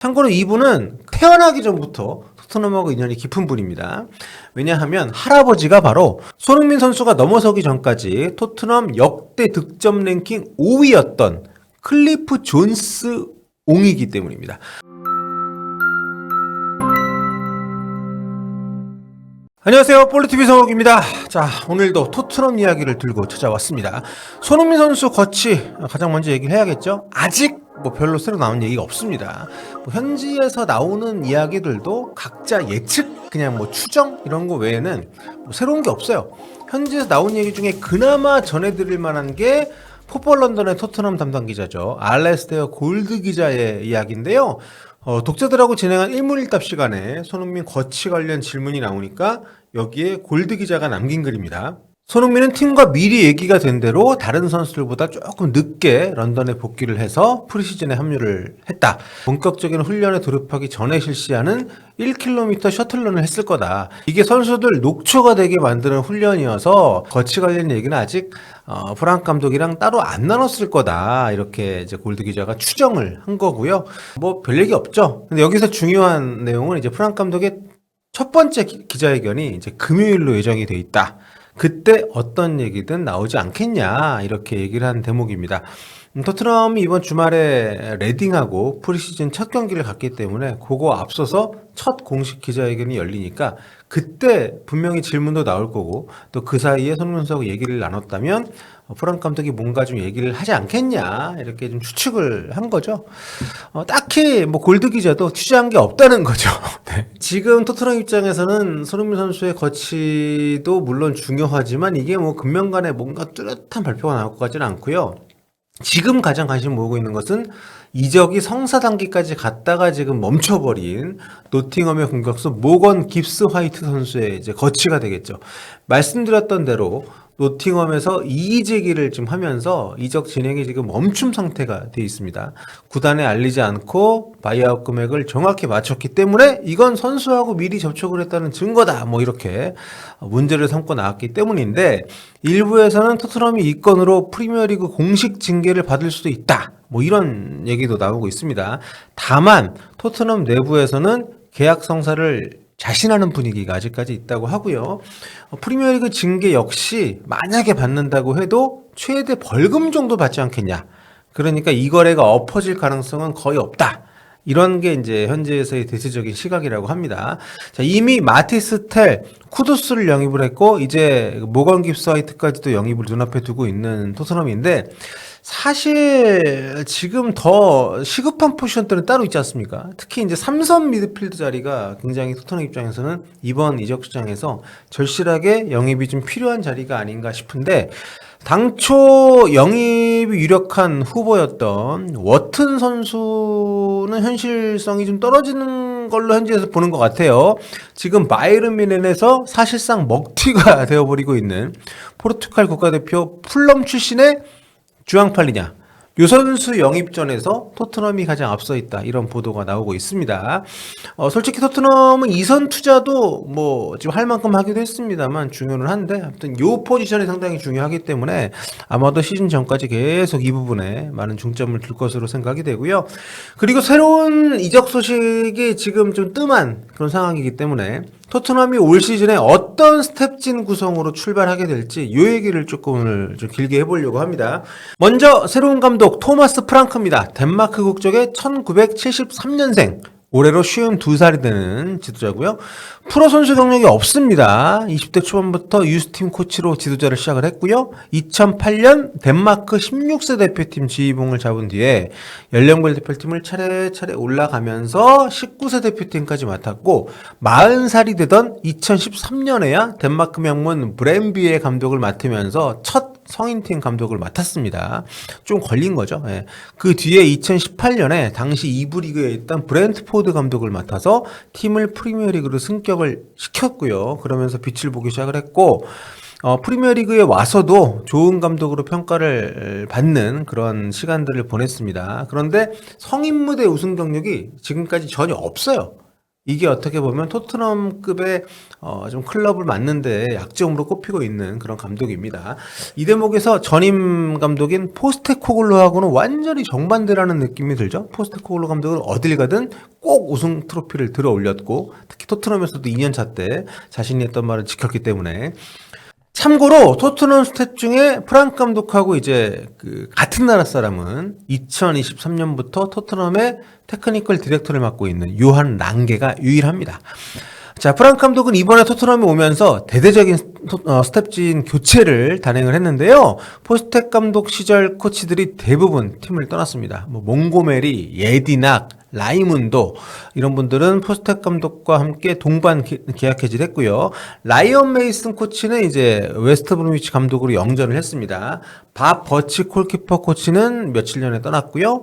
참고로 이분은 태어나기 전부터 토트넘하고 인연이 깊은 분입니다. 왜냐하면 할아버지가 바로 손흥민 선수가 넘어서기 전까지 토트넘 역대 득점 랭킹 5위였던 클리프 존스 옹이기 때문입니다. 안녕하세요. 볼리TV 성욱입니다. 자, 오늘도 토트넘 이야기를 들고 찾아왔습니다. 손흥민 선수 거치 가장 먼저 얘기를 해야겠죠? 아직 뭐 별로 새로 나온 얘기가 없습니다. 뭐 현지에서 나오는 이야기들도 각자 예측, 그냥 뭐 추정 이런 거 외에는 뭐 새로운 게 없어요. 현지에서 나온 얘기 중에 그나마 전해드릴 만한 게 포펄 런던의 토트넘 담당 기자죠. 알레스테어 골드 기자의 이야기인데요. 어, 독자들하고 진행한 일문일답 시간에 손흥민 거치 관련 질문이 나오니까 여기에 골드 기자가 남긴 글입니다. 손흥민은 팀과 미리 얘기가 된 대로 다른 선수들보다 조금 늦게 런던에 복귀를 해서 프리시즌에 합류를 했다. 본격적인 훈련에 돌입하기 전에 실시하는 1km 셔틀런을 했을 거다. 이게 선수들 녹초가 되게 만드는 훈련이어서 거치 관련 얘기는 아직 어, 프랑크 감독이랑 따로 안 나눴을 거다. 이렇게 이제 골드 기자가 추정을 한 거고요. 뭐 별 얘기 없죠. 근데 여기서 중요한 내용은 이제 프랑크 감독의 첫 번째 기- 기자회견이 이제 금요일로 예정이 돼 있다. 그때 어떤 얘기든 나오지 않겠냐 이렇게 얘기를 한 대목입니다. 음, 토트넘이 이번 주말에 레딩하고 프리시즌 첫 경기를 갔기 때문에 그거 앞서서 첫 공식 기자회견이 열리니까 그때 분명히 질문도 나올 거고 또 그 사이에 선수하고 얘기를 나눴다면 어, 프랑크 감독이 뭔가 좀 얘기를 하지 않겠냐 이렇게 좀 추측을 한 거죠. 어, 딱히 뭐 골드 기자도 취재한 게 없다는 거죠. 네. 지금 토트넘 입장에서는 손흥민 선수의 거치도 물론 중요하지만 이게 뭐 금명간에 뭔가 뚜렷한 발표가 나올 것 같지는 않고요. 지금 가장 관심 모으고 있는 것은 이적이 성사 단계까지 갔다가 지금 멈춰버린 노팅엄의 공격수 모건 깁스 화이트 선수의 이제 거치가 되겠죠. 말씀드렸던 대로 노팅엄에서 이의 제기를 좀 하면서 이적 진행이 지금 멈춤 상태가 돼 있습니다. 구단에 알리지 않고 바이아웃 금액을 정확히 맞췄기 때문에 이건 선수하고 미리 접촉을 했다는 증거다. 뭐 이렇게 문제를 삼고 나왔기 때문인데 일부에서는 토트넘이 이 건으로 프리미어리그 공식 징계를 받을 수도 있다. 뭐 이런 얘기도 나오고 있습니다. 다만 토트넘 내부에서는 계약 성사를 자신하는 분위기가 아직까지 있다고 하고요. 어, 프리미어리그 징계 역시 만약에 받는다고 해도 최대 벌금 정도 받지 않겠냐. 그러니까 이 거래가 엎어질 가능성은 거의 없다. 이런 게 이제 현재에서의 대체적인 시각이라고 합니다. 자, 이미 마티스 텔, 쿠두스를 영입을 했고 이제 모건 깁스 화이트까지도 영입을 눈앞에 두고 있는 토트넘인데 사실 지금 더 시급한 포지션들은 따로 있지 않습니까? 특히 이제 삼선 미드필드 자리가 굉장히 토트넘 입장에서는 이번 이적 시장에서 절실하게 영입이 좀 필요한 자리가 아닌가 싶은데 당초 영입이 유력한 후보였던 워튼 선수는 현실성이 좀 떨어지는 걸로 현지에서 보는 것 같아요. 지금 바이른 미넨에서 사실상 먹튀가 되어버리고 있는 포르투갈 국가대표 풀럼 출신의 주앙팔리냐. 요 선수 영입전에서 토트넘이 가장 앞서 있다. 이런 보도가 나오고 있습니다. 어, 솔직히 토트넘은 이선 투자도 뭐 지금 할 만큼 하기도 했습니다만 중요는 한데 아무튼 요 포지션이 상당히 중요하기 때문에 아마도 시즌 전까지 계속 이 부분에 많은 중점을 둘 것으로 생각이 되고요. 그리고 새로운 이적 소식이 지금 좀 뜸한 그런 상황이기 때문에 토트넘이 올 시즌에 어떤 스텝진 구성으로 출발하게 될지 요 얘기를 조금 오늘 좀 길게 해보려고 합니다. 먼저 새로운 감독 토마스 프랑크입니다. 덴마크 국적의 1973년생. 올해로 52살이 되는 지도자고요. 프로 선수 경력이 없습니다. 20대 초반부터 유스팀 코치로 지도자를 시작을 했고요. 2008년 덴마크 16세 대표팀 지휘봉을 잡은 뒤에 연령별 대표팀을 차례차례 올라가면서 19세 대표팀까지 맡았고 40살이 되던 2013년에야 덴마크 명문 브랜비의 감독을 맡으면서 첫 성인팀 감독을 맡았습니다. 좀 걸린 거죠. 예. 그 뒤에 2018년에 당시 2부 리그에 있던 브렌트포드 감독을 맡아서 팀을 프리미어리그로 승격을 시켰고요. 그러면서 빛을 보기 시작을 했고 어, 프리미어리그에 와서도 좋은 감독으로 평가를 받는 그런 시간들을 보냈습니다. 그런데 성인 무대 우승 경력이 지금까지 전혀 없어요. 이게 어떻게 보면 토트넘급의 어, 좀 클럽을 맡는데 약점으로 꼽히고 있는 그런 감독입니다. 이 대목에서 전임 감독인 포스테코글로하고는 완전히 정반대라는 느낌이 들죠. 포스테코글로 감독은 어딜 가든 꼭 우승 트로피를 들어 올렸고 특히 토트넘에서도 2년 차 때 자신이 했던 말을 지켰기 때문에 참고로 토트넘 스탯 중에 프랑크 감독하고 이제 그 같은 나라 사람은 2023년부터 토트넘의 테크니컬 디렉터를 맡고 있는 요한 랑게가 유일합니다. 자, 프랑크 감독은 이번에 토트넘에 오면서 대대적인 토- 어, 스텝진 교체를 단행을 했는데요. 포스텍 감독 시절 코치들이 대부분 팀을 떠났습니다. 뭐 몽고메리, 예디낙, 라이문도 이런 분들은 포스텍 감독과 함께 동반 기- 계약 해지했고요. 라이언 메이슨 코치는 이제 웨스트 브루미치 감독으로 영전을 했습니다. 밥 버치 콜키퍼 코치는 며칠 전에 떠났고요.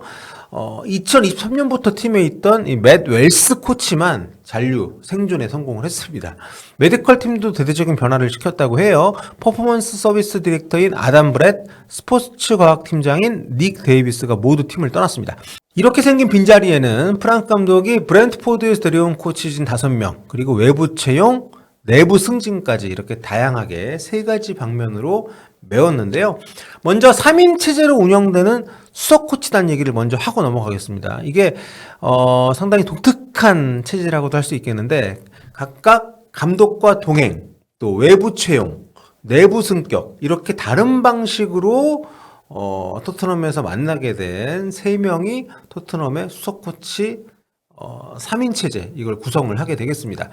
어, 2023년부터 팀에 있던 이 맷 웰스 코치만 잔류 생존에 성공을 했습니다. 메디컬 팀도 대대적인 변화를 시켰다고 해요. 퍼포먼스 서비스 디렉터인 아담 브렛, 스포츠 과학 팀장인 닉 데이비스가 모두 팀을 떠났습니다. 이렇게 생긴 빈자리에는 프랑크 감독이 브랜트포드에서 데려온 코치진 5명, 그리고 외부 채용, 내부 승진까지 이렇게 다양하게 세 가지 방면으로 메웠는데요. 먼저 3인 체제로 운영되는 수석 코치단 얘기를 먼저 하고 넘어가겠습니다. 이게 어, 상당히 독특한 체제라고도 할 수 있겠는데 각각 감독과 동행, 또 외부 채용, 내부 승격 이렇게 다른 방식으로 어, 토트넘에서 만나게 된 세 명이 토트넘의 수석 코치 어, 3인 체제 이걸 구성을 하게 되겠습니다.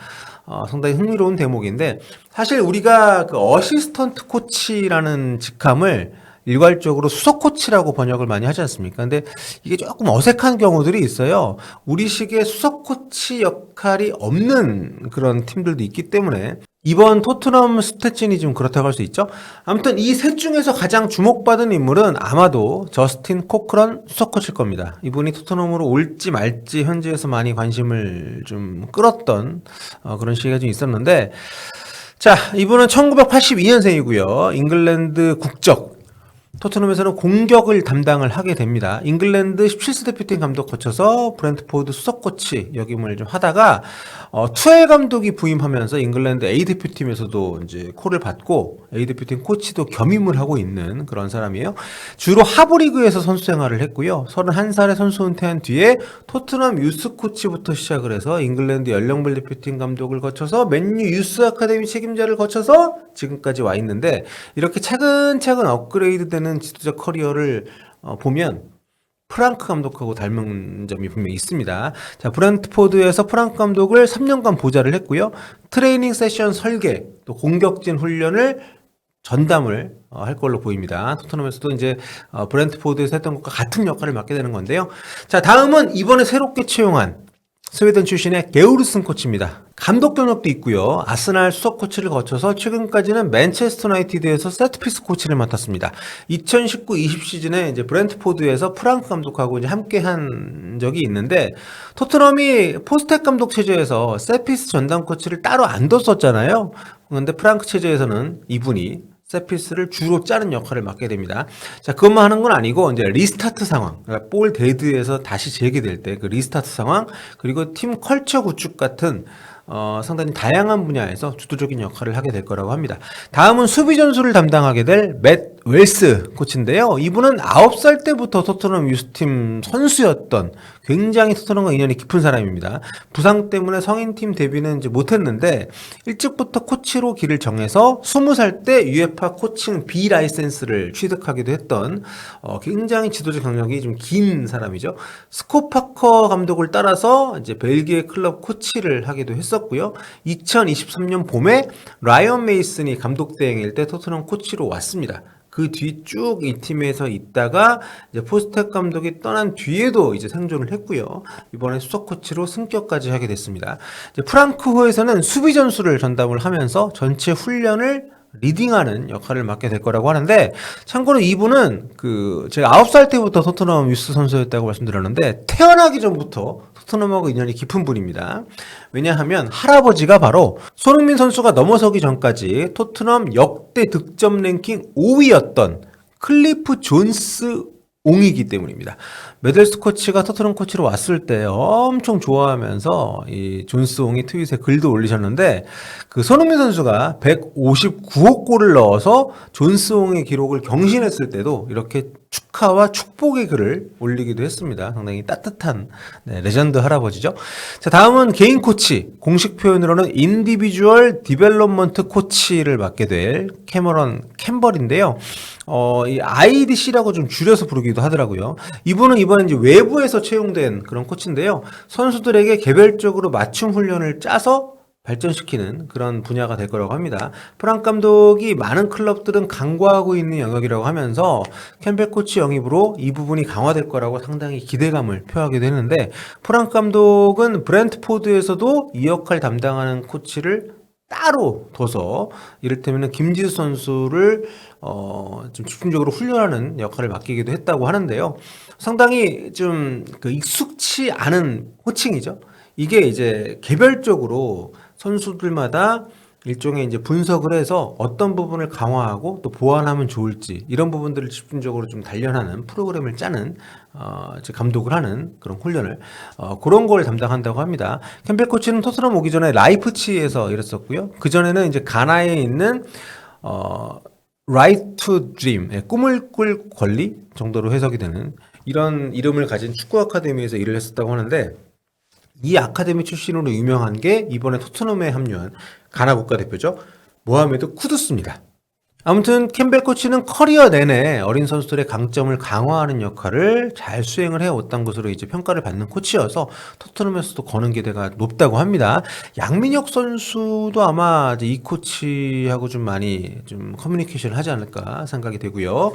어, 상당히 흥미로운 대목인데 사실 우리가 그 어시스턴트 코치라는 직함을 일괄적으로 수석 코치라고 번역을 많이 하지 않습니까? 근데 이게 조금 어색한 경우들이 있어요. 우리식의 수석 코치 역할이 없는 그런 팀들도 있기 때문에 이번 토트넘 스태진이 좀 그렇다고 할 수 있죠. 아무튼 이 셋 중에서 가장 주목받은 인물은 아마도 저스틴 코크런 수석 코치일 겁니다. 이분이 토트넘으로 올지 말지 현지에서 많이 관심을 좀 끌었던 어, 그런 시기가 좀 있었는데 자, 이분은 1982년생이고요. 잉글랜드 국적. 토트넘에서는 공격을 담당을 하게 됩니다. 잉글랜드 17세 대표팀 감독 거쳐서 브랜트포드 수석 코치 역임을 좀 하다가 어, 투엘 감독이 부임하면서 잉글랜드 A 대표팀에서도 이제 콜을 받고 A 대표팀 코치도 겸임을 하고 있는 그런 사람이에요. 주로 하브리그에서 선수 생활을 했고요. 31살에 선수 은퇴한 뒤에 토트넘 유스 코치부터 시작을 해서 잉글랜드 연령별 대표팀 감독을 거쳐서 맨유 유스 아카데미 책임자를 거쳐서 지금까지 와 있는데 이렇게 차근차근 업그레이드되는 지도자 커리어를 어, 보면 프랑크 감독하고 닮은 점이 분명히 있습니다. 자, 브랜트포드에서 프랑크 감독을 3년간 보좌를 했고요. 트레이닝 세션 설계, 또 공격진 훈련을 전담을 어, 할 걸로 보입니다. 토트넘에서도 이제 어, 브랜트포드에서 했던 것과 같은 역할을 맡게 되는 건데요. 자, 다음은 이번에 새롭게 채용한 스웨덴 출신의 게우르슨 코치입니다. 감독 경력도 있고요. 아스날 수석 코치를 거쳐서 최근까지는 맨체스터 유나이티드에서 세트피스 코치를 맡았습니다. 2019-20 시즌에 이제 브랜트포드에서 프랑크 감독하고 이제 함께 한 적이 있는데 토트넘이 포스텍 감독 체제에서 세피스 전담 코치를 따로 안 뒀었잖아요. 그런데 프랑크 체제에서는 이분이 세피스를 주로 짜는 역할을 맡게 됩니다. 자, 그것만 하는 건 아니고, 이제 리스타트 상황, 그러니까 볼 데드에서 다시 재개될 때 그 리스타트 상황, 그리고 팀 컬처 구축 같은 어, 상당히 다양한 분야에서 주도적인 역할을 하게 될 거라고 합니다. 다음은 수비 전술을 담당하게 될 맷 웰스 코치인데요. 이분은 9살 때부터 토트넘 유스팀 선수였던 굉장히 토트넘과 인연이 깊은 사람입니다. 부상 때문에 성인팀 데뷔는 이제 못했는데 일찍부터 코치로 길을 정해서 20살 때 유에파 코칭 B 라이센스를 취득하기도 했던 어, 굉장히 지도적 경력이 좀 긴 사람이죠. 스코파커 감독을 따라서 이제 벨기에 클럽 코치를 하기도 했었고요. 2023년 봄에 라이언 메이슨이 감독 대행일 때 토트넘 코치로 왔습니다. 그 뒤 쭉 이 팀에서 있다가 이제 포스텍 감독이 떠난 뒤에도 이제 생존을 했고요. 이번에 수석 코치로 승격까지 하게 됐습니다. 이제 프랑크호에서는 수비 전술을 전담을 하면서 전체 훈련을 리딩하는 역할을 맡게 될 거라고 하는데 참고로 이분은 그 제가 9살 때부터 토트넘 유스 선수였다고 말씀드렸는데 태어나기 전부터 토트넘하고 인연이 깊은 분입니다. 왜냐하면 할아버지가 바로 손흥민 선수가 넘어서기 전까지 토트넘 역 대 득점 랭킹 5위였던 클리프 존스 옹이기 때문입니다. 메델스 코치가 토트넘 코치로 왔을 때 엄청 좋아하면서 이 존스 옹이 트윗에 글도 올리셨는데 그 손흥민 선수가 159억 골을 넣어서 존스 옹의 기록을 경신했을 때도 이렇게 축하와 축복의 글을 올리기도 했습니다. 상당히 따뜻한 네, 레전드 할아버지죠. 자, 다음은 개인 코치. 공식 표현으로는 인디비주얼 디벨롭먼트 코치를 맡게 될 캐머런 캠벌인데요. 어, 이 IDC라고 좀 줄여서 부르기도 하더라고요. 이분은 이번에 이제 외부에서 채용된 그런 코치인데요. 선수들에게 개별적으로 맞춤 훈련을 짜서 발전시키는 그런 분야가 될 거라고 합니다. 프랑 감독이 많은 클럽들은 간과하고 있는 영역이라고 하면서 캠벨 코치 영입으로 이 부분이 강화될 거라고 상당히 기대감을 표하기도 했는데 프랑 감독은 브랜트포드에서도 이 역할 담당하는 코치를 따로 둬서 이를테면 김지수 선수를 어, 좀 집중적으로 훈련하는 역할을 맡기기도 했다고 하는데요. 상당히 좀 그 익숙치 않은 호칭이죠. 이게 이제 개별적으로 선수들마다 일종의 이제 분석을 해서 어떤 부분을 강화하고 또 보완하면 좋을지 이런 부분들을 집중적으로 좀 단련하는 프로그램을 짜는 어, 감독을 하는 그런 훈련을 어, 그런 걸 담당한다고 합니다. 캠벨 코치는 토트넘 오기 전에 라이프치히에서 일했었고요. 그 전에는 이제 가나에 있는 어, Right to Dream, 예, 꿈을 꿀 권리 정도로 해석이 되는 이런 이름을 가진 축구 아카데미에서 일을 했었다고 하는데 이 아카데미 출신으로 유명한 게 이번에 토트넘에 합류한 가나 국가대표죠. 모하메드 쿠두스입니다. 아무튼 캠벨 코치는 커리어 내내 어린 선수들의 강점을 강화하는 역할을 잘 수행을 해왔던 것으로 이제 평가를 받는 코치여서 토트넘에서도 거는 기대가 높다고 합니다. 양민혁 선수도 아마 이 코치하고 좀 많이 좀 커뮤니케이션을 하지 않을까 생각이 되고요.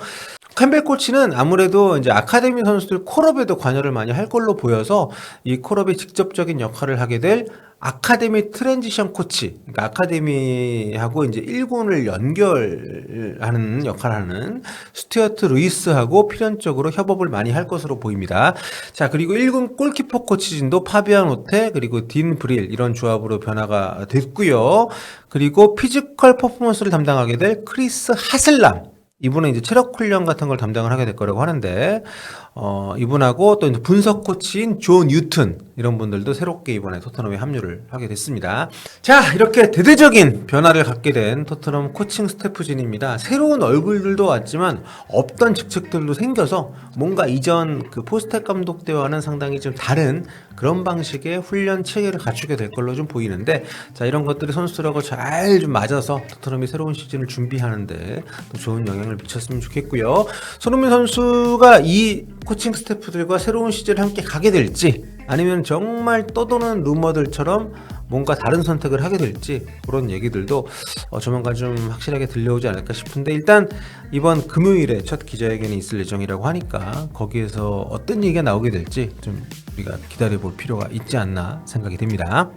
캠벨 코치는 아무래도 이제 아카데미 선수들 콜업에도 관여를 많이 할 걸로 보여서 이 콜업의 직접적인 역할을 하게 될 아카데미 트랜지션 코치, 그러니까 아카데미하고 이제 1군을 연결하는 역할을 하는 스튜어트 루이스하고 필연적으로 협업을 많이 할 것으로 보입니다. 자, 그리고 1군 골키퍼 코치진도 파비안 호테 그리고 딘 브릴 이런 조합으로 변화가 됐고요. 그리고 피지컬 퍼포먼스를 담당하게 될 크리스 하슬람 이분은 이제 체력 훈련 같은 걸 담당을 하게 될 거라고 하는데 어, 이분하고 또 분석 코치인 조 뉴튼 이런 분들도 새롭게 이번에 토트넘에 합류를 하게 됐습니다. 자, 이렇게 대대적인 변화를 갖게 된 토트넘 코칭 스태프진입니다. 새로운 얼굴들도 왔지만 없던 직책들도 생겨서 뭔가 이전 그 포스텍 감독 때와는 상당히 좀 다른 그런 방식의 훈련 체계를 갖추게 될 걸로 좀 보이는데 자, 이런 것들이 선수들하고 잘 좀 맞아서 토트넘이 새로운 시즌을 준비하는데 또 좋은 영향을 미쳤으면 좋겠고요. 손흥민 선수가 이 코칭 스태프들과 새로운 시즌을 함께 가게 될지 아니면 정말 떠도는 루머들처럼 뭔가 다른 선택을 하게 될지 그런 얘기들도 어, 조만간 좀 확실하게 들려오지 않을까 싶은데 일단 이번 금요일에 첫 기자회견이 있을 예정이라고 하니까 거기에서 어떤 얘기가 나오게 될지 좀 우리가 기다려볼 필요가 있지 않나 생각이 됩니다.